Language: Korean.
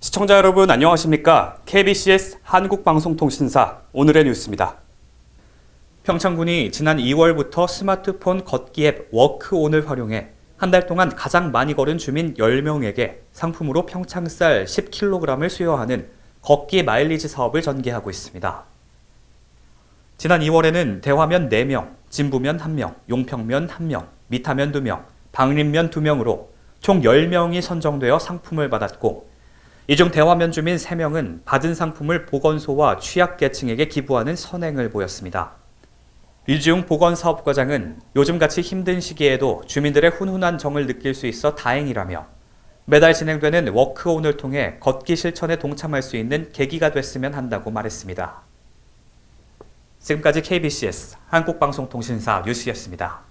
시청자 여러분 안녕하십니까? KBCS 한국방송통신사 오늘의 뉴스입니다. 평창군이 지난 2월부터 스마트폰 걷기 앱 워크온을 활용해 한 달 동안 가장 많이 걸은 주민 10명에게 상품으로 평창쌀 10kg을 수여하는 걷기 마일리지 사업을 전개하고 있습니다. 지난 2월에는 대화면 4명, 진부면 1명, 용평면 1명, 미타면 2명, 방림면 2명으로 총 10명이 선정되어 상품을 받았고 이 중 대화면 주민 3명은 받은 상품을 보건소와 취약계층에게 기부하는 선행을 보였습니다. 이지웅 보건사업과장은 요즘같이 힘든 시기에도 주민들의 훈훈한 정을 느낄 수 있어 다행이라며 매달 진행되는 워크온을 통해 걷기 실천에 동참할 수 있는 계기가 됐으면 한다고 말했습니다. 지금까지 KBCS 한국방송통신사 뉴스였습니다.